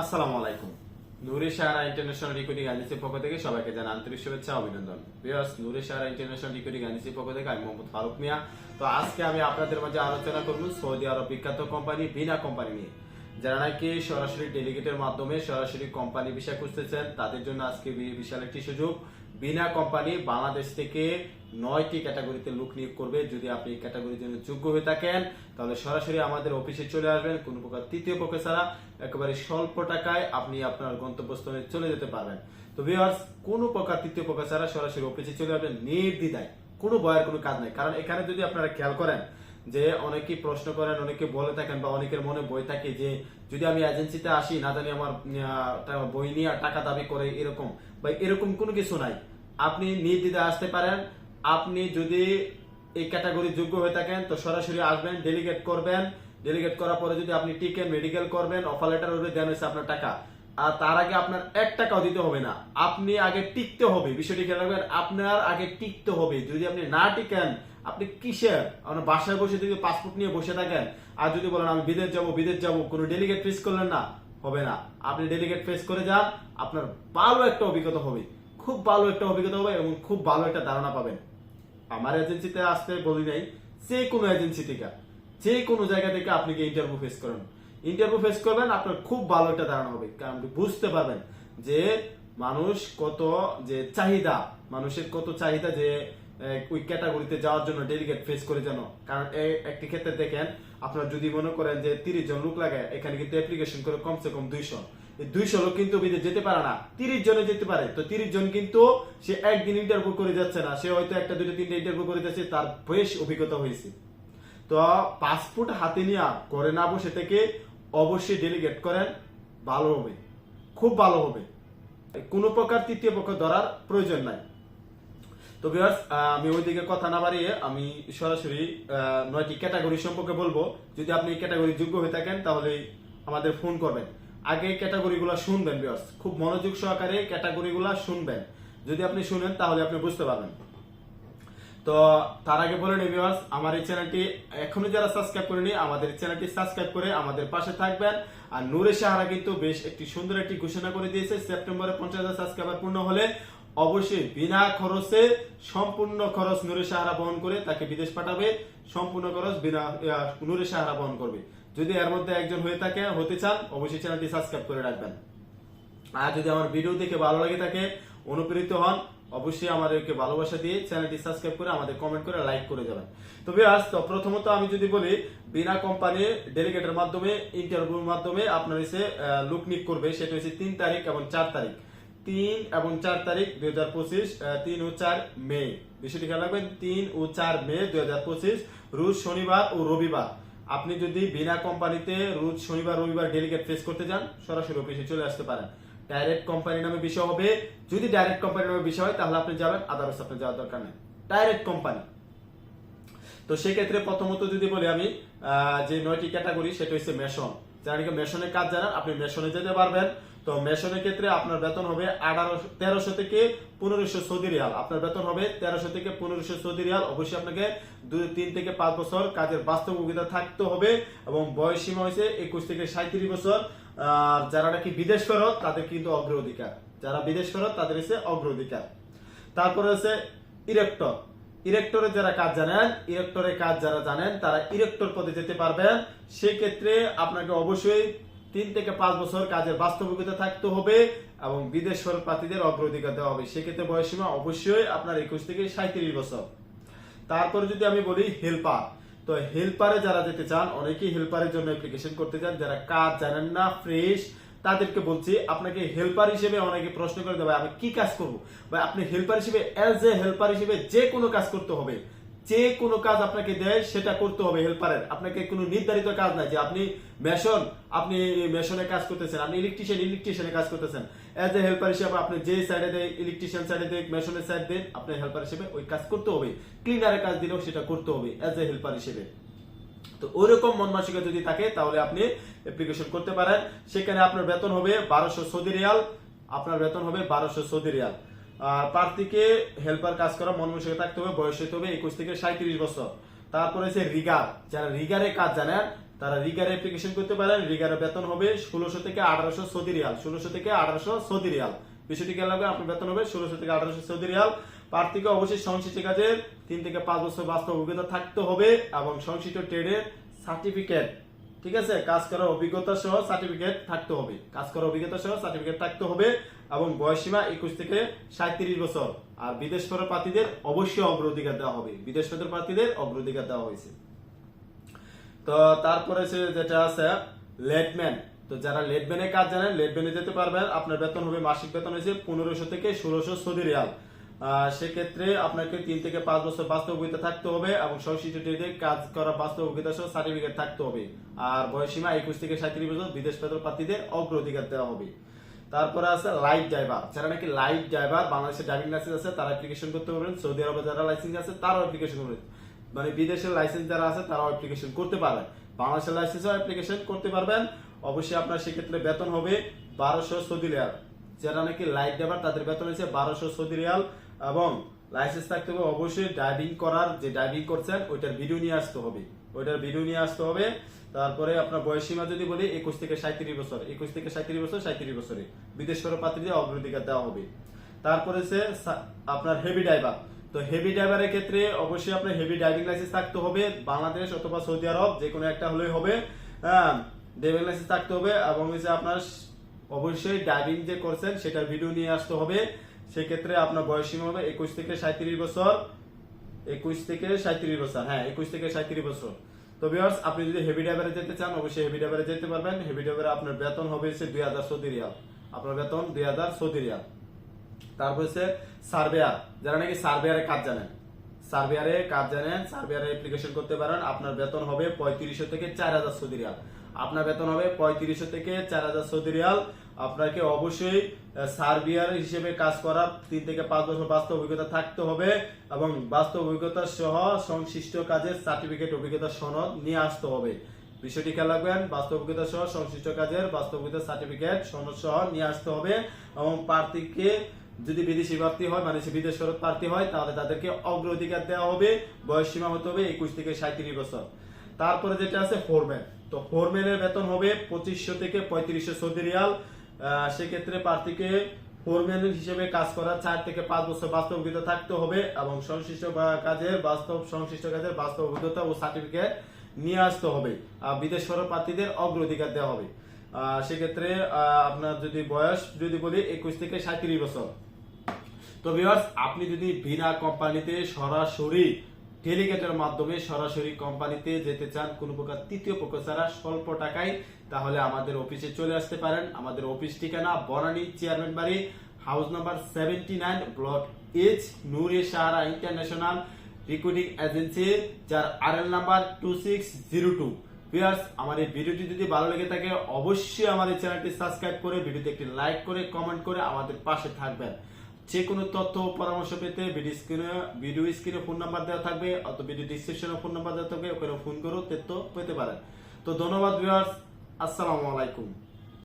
আসসালামু আলাইকুম। নুরে Sahara international recruiting এজেন্সির পক্ষ থেকে সবাইকে জানাই আন্তরিক শুভেচ্ছা অভিনন্দন। ভিউয়ার্স, নুরে সাহারা ইন্টারন্যাশনাল রিক্রুটিং এজেন্সির পক্ষ থেকে আমি মোহাম্মদ ফারুক মিয়া। তো আজকে আমি আপনাদের মাঝে আলোচনা করব সৌদি আরব বিখ্যাত কোম্পানি বিনা কোম্পানি নিয়ে। যারা নাকি সরাসরি ডেলিগেটের মাধ্যমে সরাসরি কোম্পানি বিষয় খুঁজতেছেন, তাদের জন্য আজকে বিশাল একটি সুযোগ। বিনা কোম্পানি বাংলাদেশ থেকে নয়টি ক্যাটাগরিতে লোক নিয়োগ করবে। যদি আপনি ক্যাটাগরির জন্য যোগ্য হয়ে থাকেন, তাহলে সরাসরি আমাদের অফিসে চলে আসবেন। কোনো প্রকার তৃতীয় পক্ষে ছাড়া একেবারে স্বল্প টাকায় আপনি আপনার গন্তব্যস্থলে চলে যেতে পারবেন। তো ভিউয়ার্স কোনো প্রকার তৃতীয় পক্ষ ছাড়া সরাসরি অফিসে চলে আসবেন নির্দ্বিধায়। কোনো ভয়ের কোনো কাজ নাই। কারণ এখানে যদি আপনারা খেয়াল করেন যে অনেকেই প্রশ্ন করেন অনেকে বলে থাকেন বা অনেকের মনে বই থাকে যে, যদি আমি এজেন্সিতে আসি, না জানি আমার বই নিয়ে টাকা দাবি করে এরকম বা এরকম কোনো কিছু নাই। আপনি নির্দ্বিধায় আসতে পারেন। আপনি যদি এই ক্যাটাগরি যোগ্য হয়ে থাকেন, তো সরাসরি আসবেন ডেলিগেট করবেন। ডেলিগেট করার পরে যদি আপনি টিকেন মেডিকেল করবেন অফার লেটার ওদের দেন হচ্ছে আপনার টাকা। আর তার আগে আপনার এক টাকাও দিতে হবে না। আপনি আগে টিকতে হবে, বিষয়টি খেয়াল রাখবেন, আপনার আগে টিকতে হবে। যদি আপনি না টিকেন, আপনি কিসের? আপনার বাসায় বসে যদি পাসপোর্ট নিয়ে বসে থাকেন, আর যদি বলেন, আমি বিদেশ যাব বিদেশ যাব, কোনো ডেলিগেট ফেস করলেন না, হবে না। আপনি ডেলিগেট ফেস করে যান, আপনার ভালো একটা অভিজ্ঞতা হবে। খুব ভালো একটা অভিজ্ঞতা হবে এবং খুব ভালো একটা ধারণা পাবেন। আমার এজেন্সিতে আসতে বলি নাই যে কোনো এজেন্সি থেকে যে কোনো জায়গা থেকে আপনি কি ইন্টারভিউ ফেস করেন। ইন্টারভিউ ফেস করবেন, আপনার খুব ভালো একটা ধারণা হবে, কারণ আপনি বুঝতে পারবেন যে মানুষ কত যে চাহিদা, মানুষের কত চাহিদা যে ওই ক্যাটাগরিতে যাওয়ার জন্য ডেলিগেট ফেস করে যেন। কারণ একটি ক্ষেত্রে দেখেন, আপনার যদি মনে করেন যে তিরিশ জন লোক লাগে, এখানে কিন্তু অ্যাপ্লিকেশন করে কমসে কম দুইশো। দুইশো লোক কিন্তু বিদেশ যেতে পারে না। তিরিশ জনে যেতে পারে। তো তিরিশ জন কিন্তু সে একদিন ইন্টারভিউ করে যাচ্ছে না। সে হয়তো একটা দুটো তিনটা ইন্টারভিউ করে যাচ্ছে, তার বেশ অভিজ্ঞতা হয়েছে। তো পাসপোর্ট হাতে নিয়ে করে না বসে থেকে অবশ্যই ডেলিগেট করেন, ভালো হবে। খুব ভালো হবে। কোনো প্রকার তৃতীয় পক্ষ ধরার প্রয়োজন নাই। তো ভিউয়ার্স আমি ওইদিকে কথা না বাড়িয়ে আমি সরাসরি নয়টি ক্যাটাগরি সম্পর্কে বলব। যদি আপনি ক্যাটাগরি যোগ্য হয়ে থাকেন, তাহলে আমাদের ফোন করবেন। আগে ক্যাটাগরিগুলো শুনবেন ভিউয়ার্স খুব মনোযোগ সহকারে ক্যাটাগরিগুলো শুনবেন। যদি আপনি শুনেন, তাহলে আপনি বুঝতে পারবেন। তো, তার আগে বলে নিই ভিউয়ার্স আমার এই চ্যানেলটি এখনও যারা সাবস্ক্রাইব করেনি, আমাদের চ্যানেলটি সাবস্ক্রাইব করে আমাদের পাশে থাকবেন। আর নূরে সাহারা কিন্তু বেশ একটি সুন্দর একটি ঘোষণা করে দিয়েছে, সেপ্টেম্বরে পঞ্চাশ হাজার সাবস্ক্রাইবার পূর্ণ হলে অবশ্যই বিনা খরচে সম্পূর্ণ খরচ নূরে সাহারা বহন করে তাকে বিদেশ পাঠাবে। সম্পূর্ণ খরচ বিনা নূরে সাহারা বহন করবে। যদি এর মধ্যে একজন হয়ে থাকে, হতে চান, অবশ্যই চ্যানেলটি সাবস্ক্রাইব করে রাখবেন। আর যদি আমার ভিডিও দেখে ভালো লাগে থাকে, অনুপ্রেরিত হন, অবশ্যই আমাদেরকে ভালোবাসা দিয়ে চ্যানেলটি সাবস্ক্রাইব করে আমাদের কমেন্ট করে লাইক করে যাবেন তো বিয়াস তো প্রথমত আমি যদি বলি, বিনা কোম্পানি ডেলিগেটের মাধ্যমে ইন্টারভিউর মাধ্যমে আপনার এসে লুক নিক করবে, সেটা হচ্ছে তিন তারিখ এবং চার তারিখ। তিন এবং চার তারিখ দুই হাজার পঁচিশ তিন ও চার মে। বিষয়টি খেয়াল রাখবেন, তিন ও চার মে দুই হাজার পঁচিশ, রোজ শনিবার ও রবিবার। আপনি যদি বিনা কোম্পানিতে রোজ শনিবার, রবিবার ডেলিগেট ফেস করতে যান সরাসরি অফিসে চলে আসতে পারেন। ডাইরেক্ট কোম্পানি নামে বিষয় হবে। যদি ডাইরেক্ট কোম্পানি নামে বিষয় হয়, তাহলে আপনি যাবেন আদারস আপনি যাওয়ার দরকার নেই। ডাইরেক্ট কোম্পানি তো সেক্ষেত্রে প্রথমত যদি বলি আমি যে নয়টি ক্যাটাগরি, সেটা হচ্ছে মেশন। যারা নাকি মেশনের কাজ জানেন, আপনি মেশনে যেতে পারবেন। তো মেশনের ক্ষেত্রে আপনার বেতন হবে আঠারো, তেরোশো থেকে পনেরোশো সৌদি রিয়াল। আপনার বেতন হবে তেরোশো থেকে পনেরোশো সৌদি রিয়াল। অবশ্যই আপনাকে দুই, তিন থেকে পাঁচ বছর কাজের বাস্তব অভিজ্ঞতা থাকতে হবে এবং বয়স সীমা হয়েছে একুশ থেকে সাঁত্রিশ বছর। আর যারা নাকি বিদেশ ফেরত, তাদের কিন্তু অগ্রাধিকার। যারা বিদেশ ফেরত, তাদের হচ্ছে অগ্রাধিকার। তারপরে হচ্ছে ইরেক্টর ইরেক্টরের যারা কাজ জানেন ইরেক্টরের কাজ যারা জানেন, তারা ইরেক্টর পদে যেতে পারবেন। সেক্ষেত্রে আপনাকে অবশ্যই তিন থেকে পাঁচ বছর কাজের বাস্তবিকতা থাকতে হবে এবং বিদেশ প্রার্থীদের অগ্রাধিকার দেওয়া হবে। সেক্ষেত্রে বয়সীমা অবশ্যই আপনার একুশ থেকে সাঁত্রিশ বছর। তারপরে যদি আমি বলি হেল্পার, তো হেল্পারে যারা যেতে চান, অনেকেই হেল্পারের জন্য অ্যাপ্লিকেশন করতে চান। যারা কাজ জানেন না, ফ্রেশ তাদেরকে বলছি, আপনাকে হেল্পার হিসেবে অনেকে প্রশ্ন করে দেবে আমি কি কাজ করব? বা আপনি হেল্পার হিসেবে অ্যাজ এ হেল্পার হিসেবে যে কোনো কাজ করতে হবে। যে কোনো কাজ আপনাকে দেয়, সেটা করতে হবে হেল্পারের আপনাকে কোনো নির্ধারিত কাজ নাই যে আপনি মেশন আপনি মেশনে কাজ করতেছেন, আপনি ইলেকট্রিশিয়ান ইলেকট্রিশিয়ানে কাজ করতেছেন। অ্যাজ এ হেল্পার হিসেবে আপনি যে সাইডে দেয় ইলেকট্রিশিয়ান সাইডে দেয় মেশনের সাইড দেন আপনি হেল্পার হিসেবে ওই কাজ করতে হবে। ক্লিনারের কাজ দিলেও সেটা করতে হবে অ্যাজ এ হেল্পার হিসেবে। তো ওইরকম মন মানসিকতা যদি থাকে, তাহলে আপনি অ্যাপ্লিকেশন করতে পারেন। সেখানে আপনার বেতন হবে বারোশো সৌদি রিয়াল। আপনার বেতন হবে বারোশো সৌদি রিয়াল। আর প্রার্থীকে হেল্পার কাজ করা, মন থাকতে হবে, বয়স হবে একুশ থেকে সাঁত্রিশ বছর। তারপরে রিগার। যারা রিগারে কাজ জানেন, তারা রিগার অ্যাপ্লিকেশন করতে পারেন। রিগারের বেতন হবে ষোলোশো থেকে আঠারোশো সৌদি রিয়াল। ষোলোশো থেকে আঠারোশো সৌদি রিয়াল। বিষয়টি আপনার বেতন হবে ষোলোশো থেকে আঠারোশো সৌদি রিয়াল। প্রার্থীকে অবশ্যই সংশ্লিষ্ট কাজের তিন থেকে পাঁচ বছর বাস্তব অভিজ্ঞতা থাকতে হবে এবং সংশ্লিষ্ট ট্রেডের সার্টিফিকেট, ঠিক আছে? কাজ করার অভিজ্ঞতা সহ সার্টিফিকেট থাকতে হবে। কাজ করার অভিজ্ঞতা সহ সার্টিফিকেট থাকতে হবে এবং বয়সীমা একুশ থেকে সাঁত্রিশ বছর। আর বিদেশ ফেরত প্রার্থীদের অবশ্যই অগ্রাধিকার দেওয়া হবে। বিদেশ ফেরত প্রার্থীদের অগ্রাধিকার দেওয়া হয়েছে। তো তারপরে যেটা আছে লেটম্যান তো যারা লেটম্যানের কাজ জানেন লেটম্যানে যেতে পারবেন। আপনার বেতন হবে, মাসিক বেতন হয়েছে পনেরোশো থেকে ষোলোশো সৌদি রিয়াল। সেক্ষেত্রে আপনাকে তিন থেকে পাঁচ বছর বাস্তব অভিজ্ঞতা থাকতে হবে এবং ট্রেডে কাজ করা বাস্তব অভিজ্ঞতা সহ সার্টিফিকেট থাকতে হবে। আর বয়সীমা একুশ থেকে সাঁত্রিশ বছর বিদেশ বেতন প্রার্থীদের অগ্রাধিকার দেওয়া হবে। তারপরে আছে লাইট ড্রাইভার যারা নাকি লাইট ড্রাইভার বাংলাদেশের ড্রাইভিং লাইসেন্স আছে, তারা অ্যাপ্লিকেশন করতে পারবেন। সৌদি আরবে যারা লাইসেন্স আছে, তারাও অ্যাপ্লিকেশন করবেন। মানে বিদেশের লাইসেন্স যারা আছে, তারাও অ্যাপ্লিকেশন করতে পারবেন। বাংলাদেশের লাইসেন্সও অ্যাপ্লিকেশন করতে পারবেন। অবশ্যই আপনার সেক্ষেত্রে বেতন হবে বারোশো সৌদি রিয়াল। যারা নাকি লাইট ড্রাইভার তাদের বেতন হচ্ছে বারোশো সৌদি রিয়াল। এবং লাইসেন্স থাকতে হবে অবশ্যই ড্রাইভিং করার যে ড্রাইভিং করছেন, ওইটার ভিডিও নিয়ে আসতে হবে। ওইটার ভিডিও নিয়ে আসতে হবে। তারপরে আপনার বয়স সীমা যদি বলি, একুশ থেকে সাঁত্রিশ বছর। একুশ থেকে সাঁত্রিশ বছর সাঁত্রিশ বছরে। বিদেশ পাত্রীদের অগ্রাধিকার দেওয়া হবে। তারপরে সে আপনার হেভি ড্রাইভার তো হেভি ড্রাইভারের ক্ষেত্রে অবশ্যই আপনার হেভি ড্রাইভিং লাইসেন্স থাকতে হবে। বাংলাদেশ অথবা সৌদি আরব, যে কোনো একটা হলেই হবে। হ্যাঁ ড্রাইভিং লাইসেন্স থাকতে হবে এবং হচ্ছে আপনার অবশ্যই ড্রাইভিং যে করছেন, সেটার ভিডিও নিয়ে আসতে হবে। সেক্ষেত্রে আপনার বয়স সীমা হবে একুশ থেকে সাঁত্রিশ বছর। একুশ থেকে সাঁত্রিশ বছর হ্যাঁ একুশ থেকে সাঁত্রিশ বছর। তো ভিউয়ার্স আপনি যদি হেভি ড্রাইভারে যেতে চান, অবশ্যই হেভি ড্রাইভারে যেতে পারবেন। হেভি ড্রাইভারে আপনার বেতন হবে হচ্ছে দুই হাজার সৌদি রিয়াল। আপনার বেতন দুই হাজার সৌদি রিয়াল। তারপর হচ্ছে সার্ভেয়ার। যারা নাকি সার্ভেয়ারে কাজ জানেন, সার্ভেয়ারে কাজ জানেন, সার্ভেয়ারে অ্যাপ্লিকেশন করতে পারেন, আপনার বেতন হবে পঁয়ত্রিশশো থেকে চার হাজার সৌদি রিয়াল। আপনার বেতন হবে পঁয়ত্রিশশো থেকে চার হাজার সৌদি রিয়াল। আপনাকে অবশ্যই আহ, সার্বিয়ার হিসেবে কাজ করা তিন থেকে পাঁচ বছর বাস্তব অভিজ্ঞতা থাকতে হবে এবং বাস্তব অভিজ্ঞতা সহ সংশ্লিষ্ট কাজের সার্টিফিকেট অভিজ্ঞতা সনদ নিয়ে আসতে হবে। বিষয়টি খেয়াল রাখবেন বাস্তব অভিজ্ঞতা সহ সংশ্লিষ্ট কাজের বাস্তব অভিজ্ঞতা সার্টিফিকেট সনদ সহ নিয়ে আসতে হবে এবং প্রার্থীকে যদি বিদেশি প্রার্থী হয় মানে বিদেশ ফেরত প্রার্থী হয় তাহলে তাদেরকে অগ্রাধিকার দেওয়া হবে। বয়স সীমা হতে হবে একুশ থেকে সাঁত্রিশ বছর। তারপরে যেটা আছে ফোরম্যান তো ফোরম্যানের বেতন হবে পঁচিশশো থেকে পঁয়ত্রিশশো সৌদি রিয়াল। সেক্ষেত্রে প্রার্থীকে ফোরম্যান হিসেবে কাজ করার চার থেকে পাঁচ বছর বাস্তব অভিজ্ঞতা থাকতে হবে এবং সংশ্লিষ্ট কাজের বাস্তব, সংশ্লিষ্ট কাজের বাস্তব অভিজ্ঞতা ও সার্টিফিকেট নিয়ে আসতে হবে। আর বিদেশ প্রার্থীদের অগ্রাধিকার দেওয়া হবে। সেক্ষেত্রে আপনার যদি বয়স যদি বলি, একুশ থেকে সাঁত্রিশ বছর। তো ভিউয়ার্স আপনি যদি বিনা কোম্পানিতে সরাসরি ডেলিগেটের মাধ্যমে সরাসরি কোম্পানিতে যেতে চান, কোনো প্রকার তৃতীয় পক্ষ ছাড়া স্বল্প টাকায়, তাহলে আমাদের অফিসে চলে আসতে পারেন। আমাদের অফিস ঠিকানা বনানী চেয়ারম্যান বাড়ি, house number seventy nine, block H Noore Sahara international recruiting agency, যার R L number two six zero two viewers, আমার এই ভিডিওটি যদি ভালো লেগে থাকে, অবশ্যই এই চ্যানেলটি সাবস্ক্রাইব করে, ভিডিওতে একটি লাইক করে, কমেন্ট করে আমাদের পাশে থাকবেন। যে কোনো তথ্য পরামর্শ পেতে ভিডিও স্ক্রিনে ভিডিও স্ক্রিনে ফোন নাম্বার দেওয়া থাকবে, অথবা ভিডিও ডিসক্রিপশনে ফোন নাম্বার দেওয়া থাকবে, ওখানে ফোন করেও তথ্য পেতে পারেন। তো ধন্যবাদ ভিউয়ার্স আসসালামু আলাইকুম।